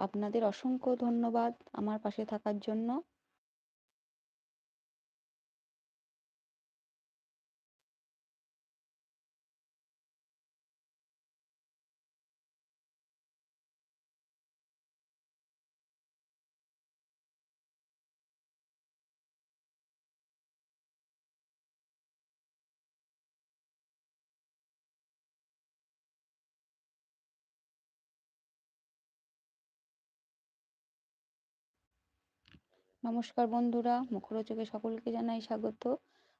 আপনাদের অসংখ্য ধন্যবাদ আমার পাশে থাকার জন্য। নমস্কার বন্ধুরা মুখরোচকে সকলকে জানাই স্বাগত।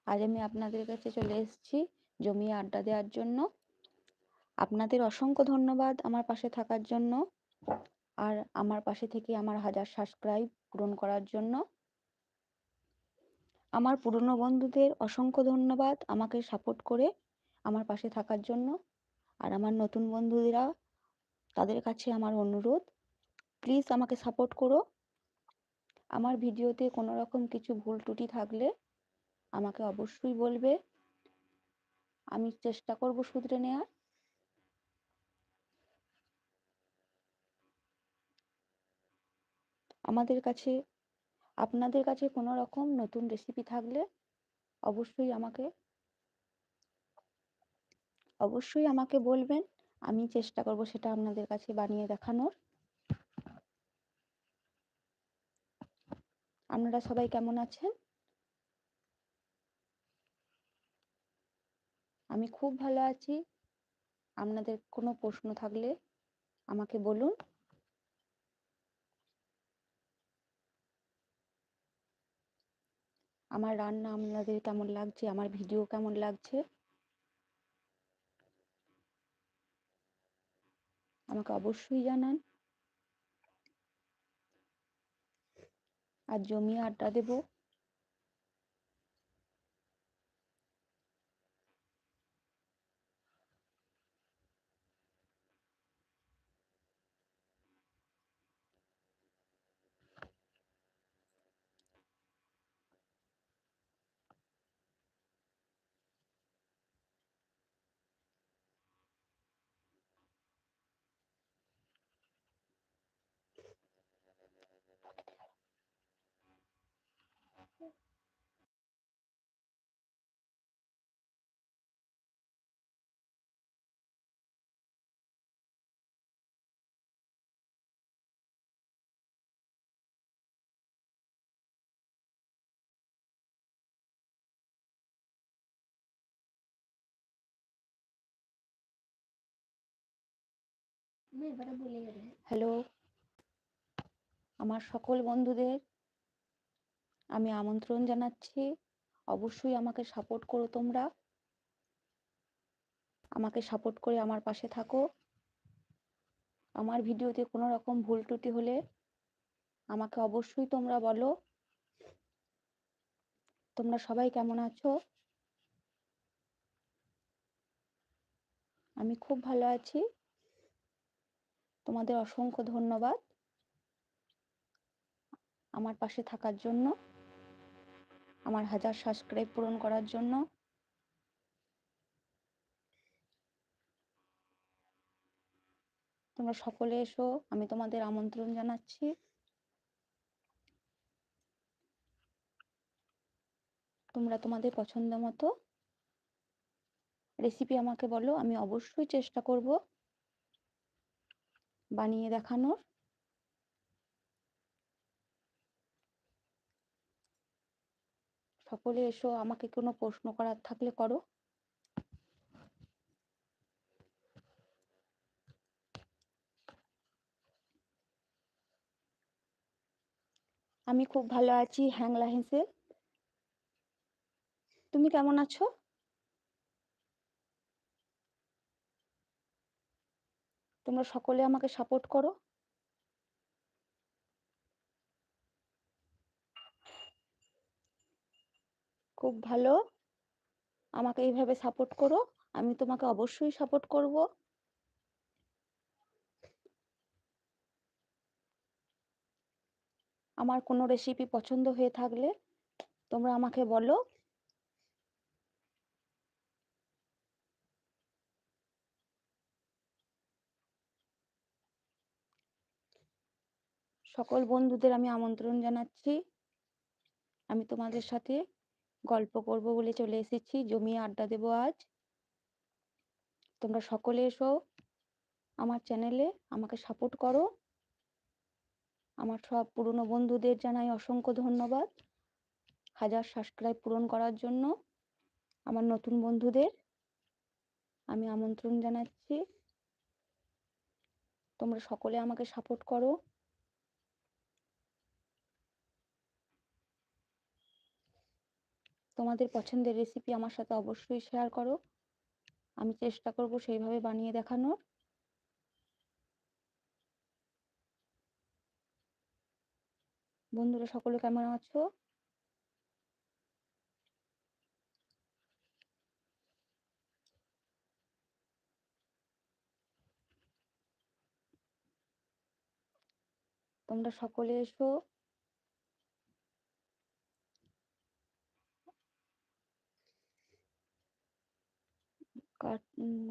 আজ আমি আপনাদের কাছে চলে এসেছি জমিয়ে আড্ডা দেওয়ার জন্য। আপনাদের অসংখ্য ধন্যবাদ আমার পাশে থাকার জন্য আর আমার পাশে থেকে আমার হাজার সাবস্ক্রাইব পূরণ করার জন্য। আমার পুরনো বন্ধুদের অসংখ্য ধন্যবাদ আমাকে সাপোর্ট করে আমার পাশে থাকার জন্য। আর আমার নতুন বন্ধুরা তাদের কাছে আমার অনুরোধ প্লিজ আমাকে সাপোর্ট করো। আমার ভিডিওতে কোনো রকম কিছু ভুল ত্রুটি থাকলে আমাকে অবশ্যই বলবে। আমি চেষ্টা করব শুধরে নেওয়ার আমাদের কাছে, আপনাদের কাছে কোনো রকম নতুন রেসিপি থাকলে অবশ্যই আমাকে অবশ্যই আমাকে বলবেন। আমি চেষ্টা করব সেটা আপনাদের কাছে বানিয়ে দেখানোর। আপনারা সবাই কেমন আছেন? আমি খুব ভালো আছি। আপনাদের কোনো প্রশ্ন থাকলে আমাকে বলুন। আমার রান্না আপনাদের কেমন লাগছে? আমার ভিডিও কেমন লাগছে? আমাকে অবশ্যই জানান। আর জমি আড্ডা দেবো। হ্যালো আমার সকল বন্ধুদের আমি আমন্ত্রণ জানাচ্ছি। অবশ্যই আমাকে সাপোর্ট করো তোমরা। আমাকে সাপোর্ট করে আমার পাশে থাকো। আমার ভিডিওতে কোনো রকম ভুল ত্রুটি হলে আমাকে অবশ্যই তোমরা বলো। তোমরা সবাই কেমন আছো? আমি খুব ভালো আছি। তোমাদের অসংখ্য ধন্যবাদ। আমার পাশে থাকার জন্য। আমার হাজার সাবস্ক্রাইব পূরণ করার জন্য। তোমরা সকলে এসো, আমি তোমাদের আমন্ত্রণ জানাচ্ছি। তোমরা তোমাদের পছন্দ মতো রেসিপি আমাকে বলো, আমি অবশ্যই চেষ্টা করব বানিয়ে দেখানোর। সকলে এসো, আমাকে কোনো প্রশ্ন করার থাকলে করো। আমি খুব ভালো আছি হ্যাংলা হেসে তুমি কেমন আছো? তোমরা সকলে আমাকে সাপোর্ট করো। খুব ভালো। আমাকে এইভাবে সাপোর্ট করো। আমি তোমাকে অবশ্যই সাপোর্ট করব। আমার কোনো রেসিপি পছন্দ হয়ে থাকলে তোমরা আমাকে বলো। সকল বন্ধুদের আমি আমন্ত্রণ জানাচ্ছি। আমি তোমাদের সাথে গল্প করব বলে চলে এসেছি। জমিয়ে আড্ডা দেবো আজ। তোমরা সকলে এসো আমার চ্যানেলে আমাকে সাপোর্ট করো। আমার সব পুরনো বন্ধুদের জানাই অসংখ্য ধন্যবাদ। হাজার সাবস্ক্রাইব পূরণ করার জন্য আমার নতুন বন্ধুদের আমি আমন্ত্রণ জানাচ্ছি। তোমরা সকলে আমাকে সাপোর্ট করো। তোমাদের পছন্দের রেসিপি আমার সাথে অবশ্যই শেয়ার করো। আমি চেষ্টা করব সেইভাবে বানিয়ে দেখানোর। বন্ধুরা, সকলে কেমন আছো? তোমরা সকলে এসো।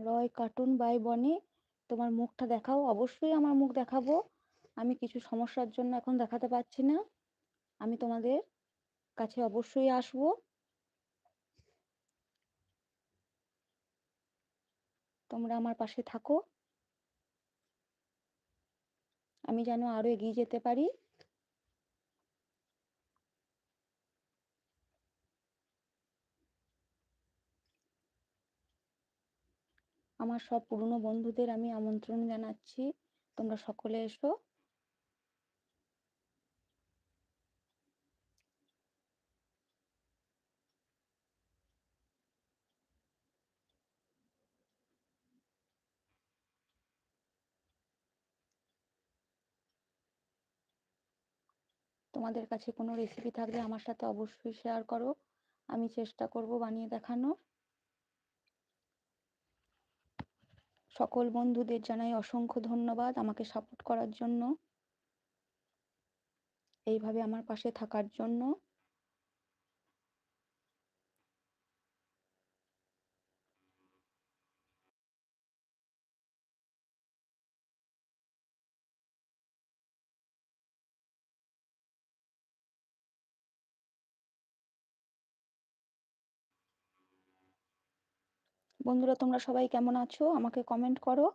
রয় কার্টুন বাই বনি। তোমার মুখটা দেখাও। অবশ্যই আমার মুখ দেখাবো। আমি কিছু সমস্যার জন্য এখন দেখাতে পারছি না। আমি তোমাদের কাছে অবশ্যই আসব। তোমরা আমার পাশে থাকো। আমি যেন আরও এগিয়ে যেতে পারি। আমার সব পুরনো বন্ধুদের আমি আমন্ত্রণ জানাচ্ছি। তোমরা সকলে এসো। তোমাদের কাছে কোনো রেসিপি থাকলে আমার সাথে অবশ্যই শেয়ার করো। আমি চেষ্টা করব বানিয়ে দেখানোর। সকল বন্ধুদের জানাই অসংখ্য ধন্যবাদ আমাকে সাপোর্ট করার জন্য। এইভাবে আমার পাশে থাকার জন্য। বন্ধুরা, তোমরা সবাই কেমন আছো? আমাকে কমেন্ট করো।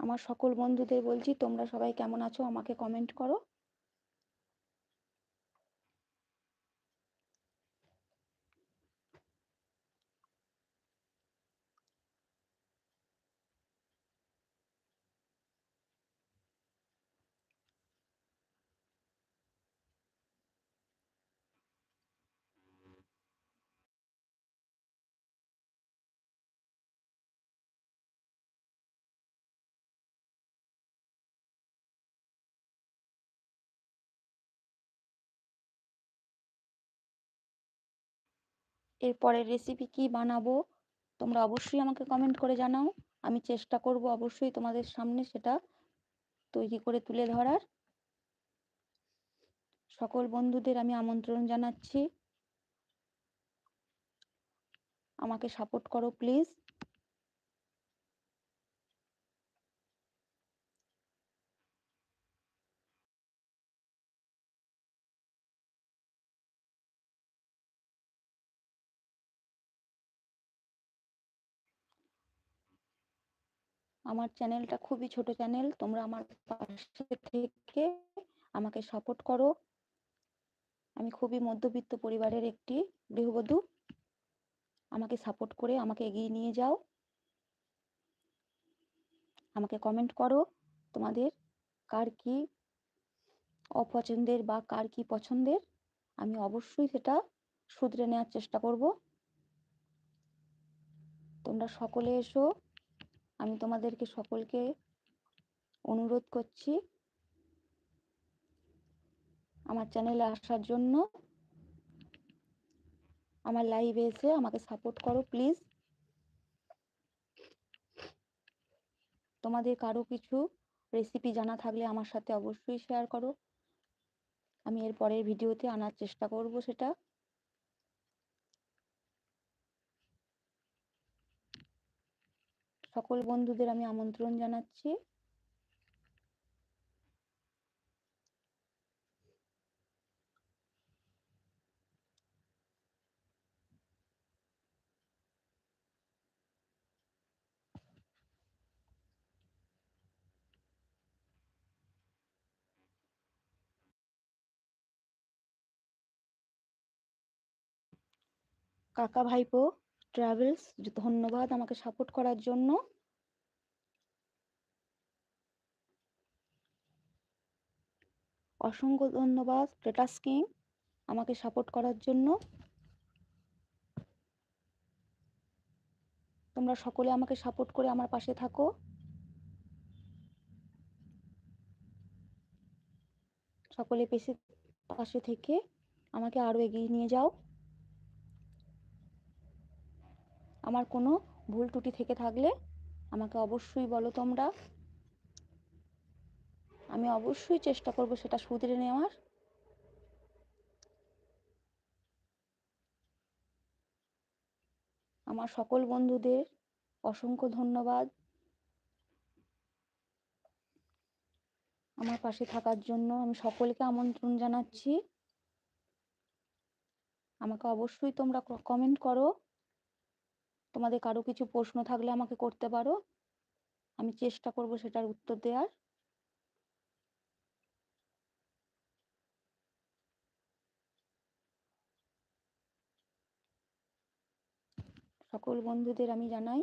আমার সকল বন্ধুদের বলছি, তোমরা সবাই কেমন আছো? আমাকে কমেন্ট করো। এর পরের রেসিপি কি বানাবো? তোমরা অবশ্যই আমাকে কমেন্ট করে জানাও। আমি চেষ্টা করব অবশ্যই তোমাদের সামনে সেটা তৈরি করে তুলে ধরার। সকল বন্ধুদের আমি আমন্ত্রণ জানাচ্ছি। আমাকে সাপোর্ট করো প্লিজ আমার চ্যানেলটা খুবই ছোট চ্যানেল, তোমরা আমার পাশে থেকে আমাকে সাপোর্ট করো। আমি খুবই মধ্যবিত্ত পরিবারের একটি গৃহবধূ। আমাকে সাপোর্ট করে আমাকে এগিয়ে নিয়ে যাও। আমাকে কমেন্ট করো তোমাদের কার কি অপছন্দের বা কার কি পছন্দের। আমি অবশ্যই সেটা শুধরে নেওয়ার চেষ্টা করব। তোমরা সকলে এসো। আমি তোমাদেরকে সকলকে অনুরোধ করছি আমার চ্যানেলে আসার জন্য। আমার লাইভে এসে আমাকে সাপোর্ট করো প্লিজ তোমাদের কারও কিছু রেসিপি জানা থাকলে আমার সাথে অবশ্যই শেয়ার করো। আমি এর পরের ভিডিওতে আনার চেষ্টা করব সেটা। সকল বন্ধুদের আমি আমন্ত্রণ জানাচ্ছি। কাকা ভাইপো? ট্রাভেলস ধন্যবাদ আমাকে সাপোর্ট করার জন্য। অসংখ্য ধন্যবাদ স্টেটাস কিং আমাকে সাপোর্ট করার জন্য। তোমরা সকলে আমাকে সাপোর্ট করে আমার পাশে থাকো। সকলে পেশে পাশে থেকে আমাকে আরও এগিয়ে নিয়ে যাও। আমার কোনো ভুল ত্রুটি থেকে থাকলে আমাকে অবশ্যই বলো তোমরা। আমি অবশ্যই চেষ্টা করব সেটা শুধরে নেওয়ার। আমার সকল বন্ধুদের অসংখ্য ধন্যবাদ। আমার পাশে থাকার জন্য আমি সকলকে আমন্ত্রণ জানাচ্ছি। আমাকে অবশ্যই তোমরা কমেন্ট করো। তোমাদের কারও কিছু প্রশ্ন থাকলে আমাকে করতে পারো। আমি চেষ্টা করব সেটার উত্তর দেওয়ার সকল বন্ধুদের আমি জানাই।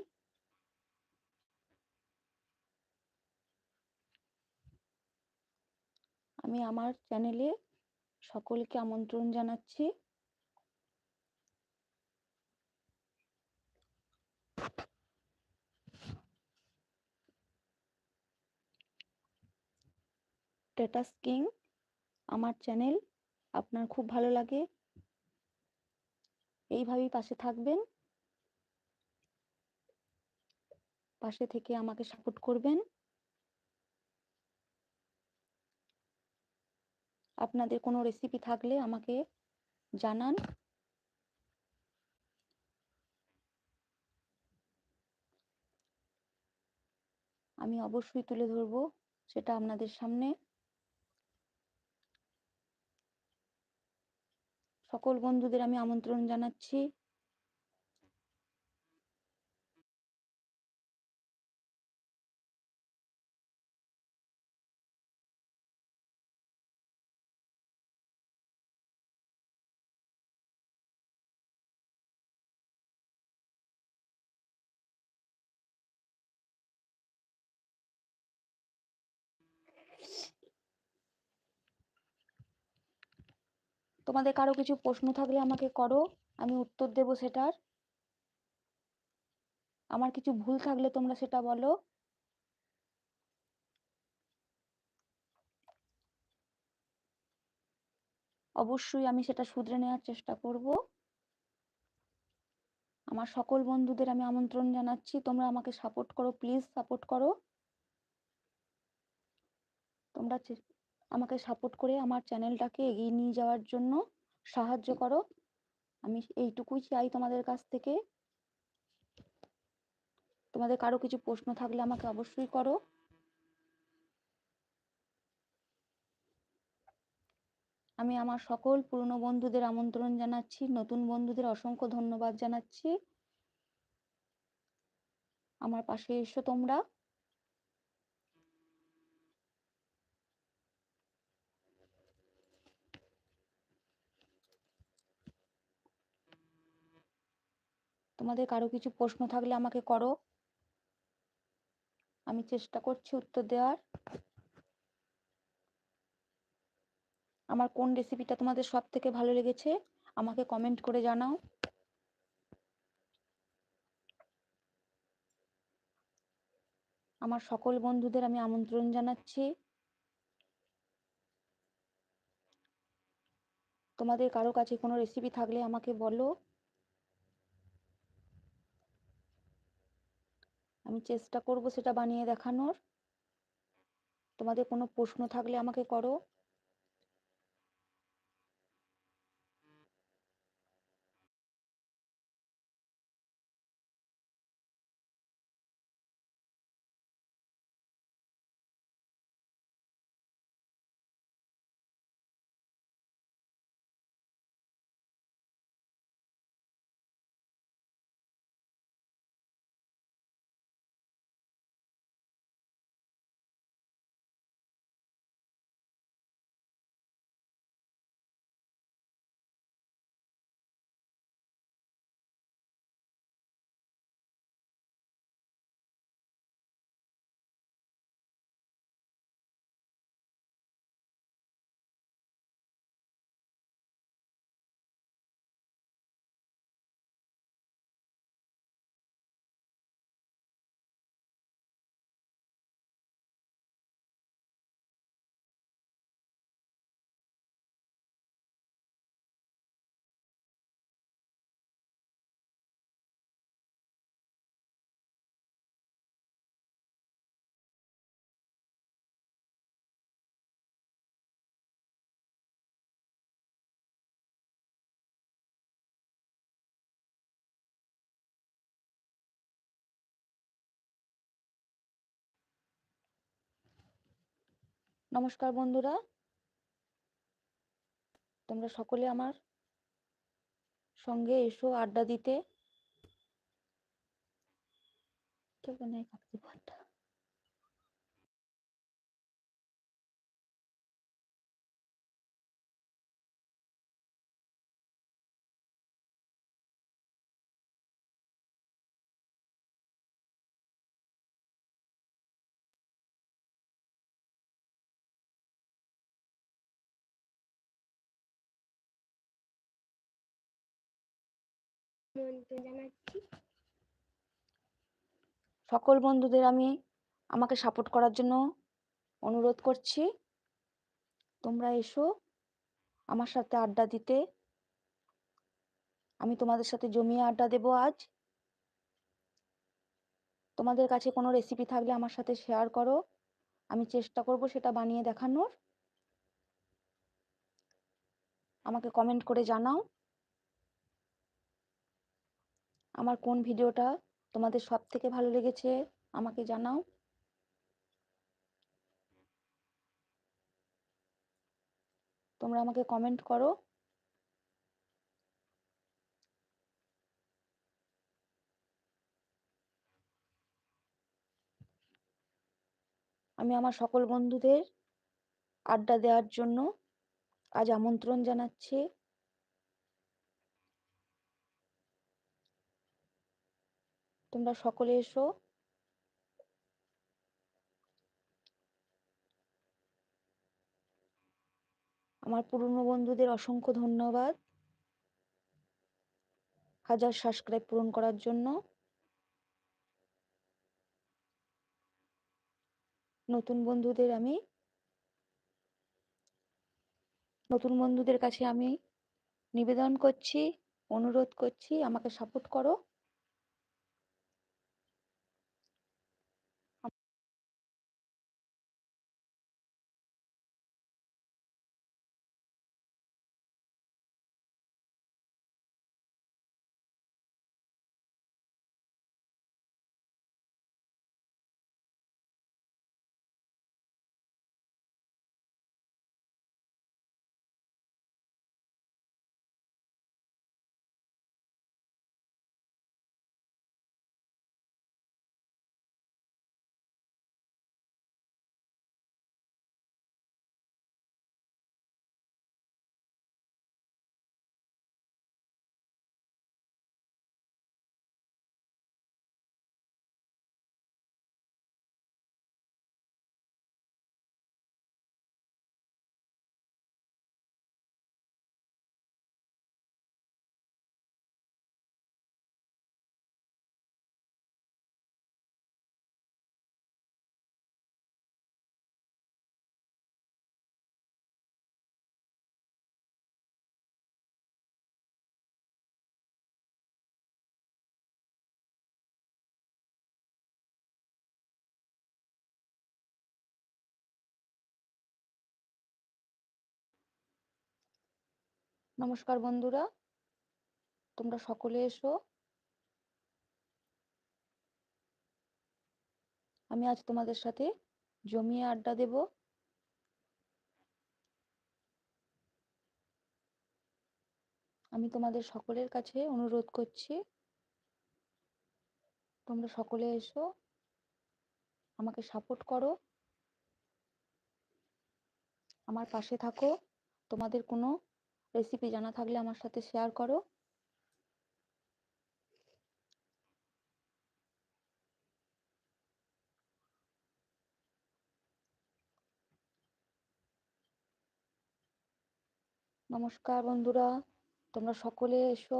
আমি আমার চ্যানেলে সকলকে আমন্ত্রণ জানাচ্ছি। স্ট্যাটাস কিং আমার চ্যানেল আপনার খুব ভালো লাগে। এইভাবেই পাশে থাকবেন। পাশে থেকে আমাকে সাপোর্ট করবেন। আপনাদের কোনো রেসিপি থাকলে আমাকে জানান। আমি অবশ্যই তুলে ধরব সেটা আপনাদের সামনে। সকল বন্ধুদের আমি আমন্ত্রণ জানাচ্ছি। তোমাদের কারও কিছু প্রশ্ন থাকলে আমাকে করো, আমি উত্তর দেব সেটার। আমার কিছু ভুল থাকলে তোমরা সেটা বলো। অবশ্যই আমি সেটা শুধরে নেওয়ার চেষ্টা করব। আমার সকল বন্ধুদের আমি আমন্ত্রণ জানাচ্ছি, তোমরা আমাকে সাপোর্ট করো প্লিজ সাপোর্ট করো। তোমরা আমাকে সাপোর্ট করে আমার চ্যানেলটাকে এগিয়ে নিয়ে যাওয়ার জন্য সাহায্য করো। আমি এইটুকুই চাই তোমাদের কাছ থেকে। তোমাদের কারও কিছু প্রশ্ন থাকলে আমাকে অবশ্যই করো। আমি আমার সকল পুরনো বন্ধুদের আমন্ত্রণ জানাচ্ছি নতুন বন্ধুদের অসংখ্য ধন্যবাদ জানাচ্ছি। আমার পাশে এসো তোমরা। তোমাদের কারও কিছু প্রশ্ন থাকলে আমাকে করো। আমি চেষ্টা করছি উত্তর দেওয়ার। আমার কোন রেসিপিটা তোমাদের সব থেকে ভালো লেগেছে, আমাকে কমেন্ট করে জানাও। আমার সকল বন্ধুদের আমি আমন্ত্রণ জানাচ্ছি। তোমাদের কারও কাছে কোনো রেসিপি থাকলে আমাকে বলো। আমি চেষ্টা করব সেটা বানিয়ে দেখানোর। তোমাদের কোনো প্রশ্ন থাকলে আমাকে করো। নমস্কার বন্ধুরা। তোমরা সকলে আমার সঙ্গে এসো আড্ডা দিতে। কেউ নেই সকল বন্ধুদের আমি আমাকে সাপোর্ট করার জন্য অনুরোধ করছি। তোমরা এসো আমার সাথে আড্ডা দিতে। আমি তোমাদের সাথে জমিয়ে আড্ডা দেব আজ। তোমাদের কাছে কোনো রেসিপি থাকলে আমার সাথে শেয়ার করো। আমি চেষ্টা করব সেটা বানিয়ে দেখানোর। আমাকে কমেন্ট করে জানাও। আমার কোন ভিডিওটা তোমাদের সব থেকে ভালো লেগেছে আমাকে জানাও। তোমরা আমাকে কমেন্ট করো। আমি আমার সকল বন্ধুদের আড্ডা দেওয়ার জন্য আজ আমন্ত্রণ জানাচ্ছি। তোমরা সকলে এসো। আমার পুরনো বন্ধুদের অসংখ্য ধন্যবাদ। হাজার সাবস্ক্রাইব পূরণ করার জন্য। নতুন বন্ধুদের আমি, নতুন বন্ধুদের কাছে আমি নিবেদন করছি, অনুরোধ করছি, আমাকে সাপোর্ট করো। নমস্কার বন্ধুরা। তোমরা সকলে এসো। আমি আজ তোমাদের সাথে জমিয়ে আড্ডা দেব। আমি তোমাদের সকলের কাছে অনুরোধ করছি, তোমরা সকলে এসো, আমাকে সাপোর্ট করো। আমার পাশে থাকো। তোমাদের কোনো রেসিপি জানা থাকলে আমার সাথে শেয়ার করো। নমস্কার বন্ধুরা তোমরা সকলে এসো।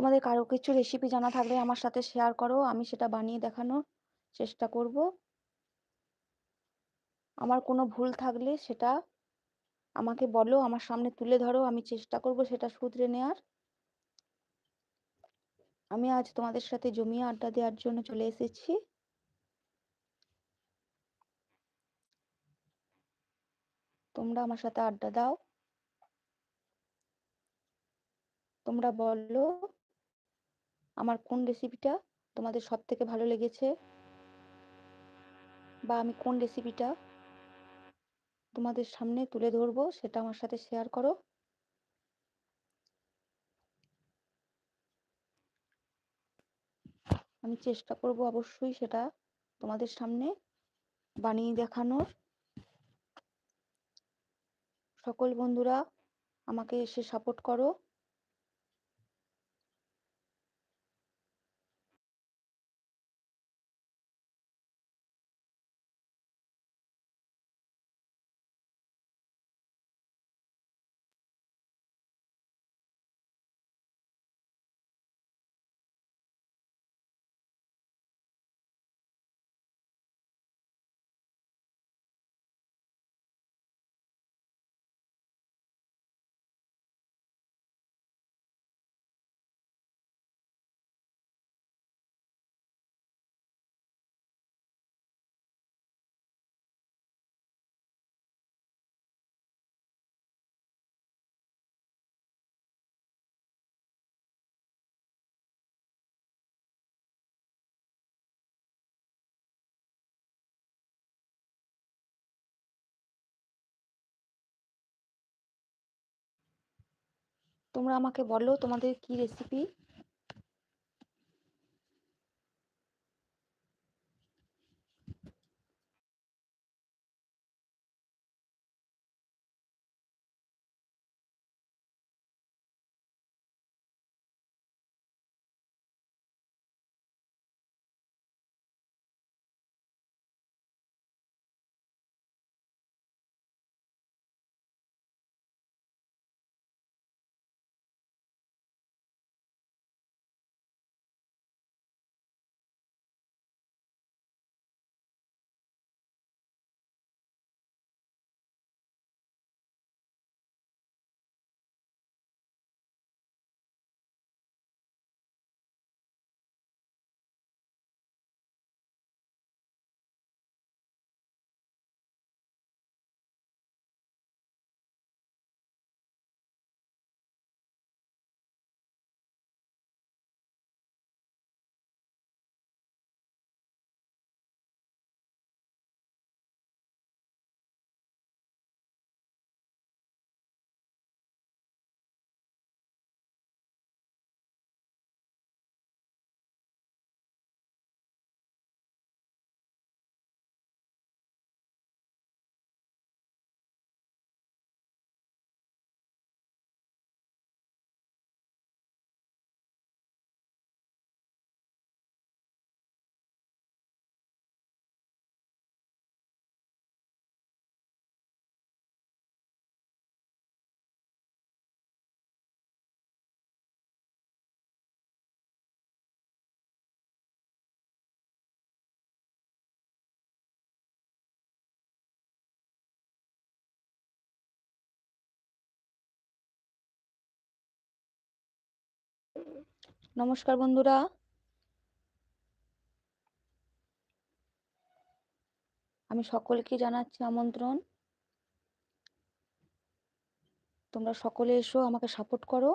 তোমাদের কারও কিছু রেসিপি জানা থাকলে আমার সাথে শেয়ার করো, আমি সেটা বানিয়ে দেখানোর চেষ্টা করব। আমার কোনো ভুল থাকলে সেটা আমাকে বলো, আমার সামনে তুলে ধরো, আমি চেষ্টা করব সেটা শুধরে নেওয়ার আমি আজ তোমাদের সাথে জমিয়ে আড্ডা দেওয়ার জন্য চলে এসেছি। তোমরা আমার সাথে আড্ডা দাও। তোমরা বলো আমার কোন রেসিপিটা তোমাদের সব থেকে ভালো লেগেছে? বা আমি কোন রেসিপিটা তোমাদের সামনে তুলে ধরবো, সেটা আমার সাথে শেয়ার করো। আমি চেষ্টা করব অবশ্যই সেটা তোমাদের সামনে বানিয়ে দেখানোর। সকল বন্ধুরা, আমাকে এসে সাপোর্ট করো। তোমরা আমাকে বলো তোমাদের কি রেসিপি নমস্কার বন্ধুরা। আমি সকলকে জানাচ্ছি আমন্ত্রণ। তোমরা সকলে এসো আমাকে সাপোর্ট করো।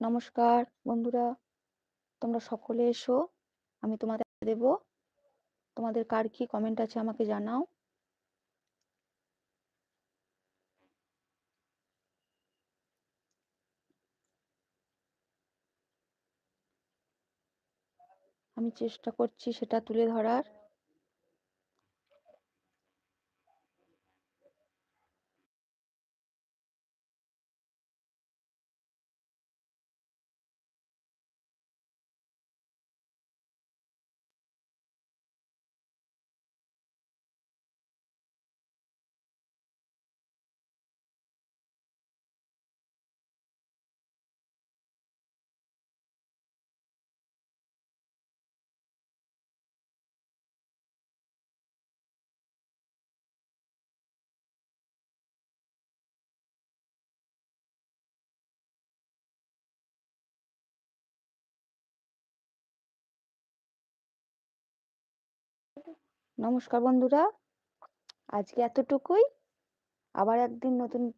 নমস্কার বন্ধুরা। তোমরা সকলে এসো, আমি তোমাদের দেব। তোমাদের কার কি কমেন্ট আছে আমাকে জানাও। আমি চেষ্টা করছি সেটা তুলে ধরার। নমস্কার বন্ধুরা। আজকে এতটুকুই। আবার একদিন নতুন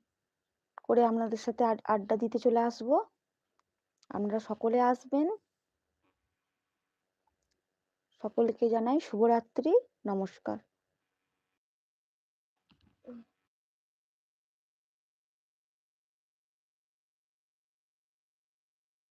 করে আপনাদের সাথে আড্ডা দিতে চলে আসব। আপনারা সকলে আসবেন। সকলকে জানাই শুভরাত্রি। নমস্কার।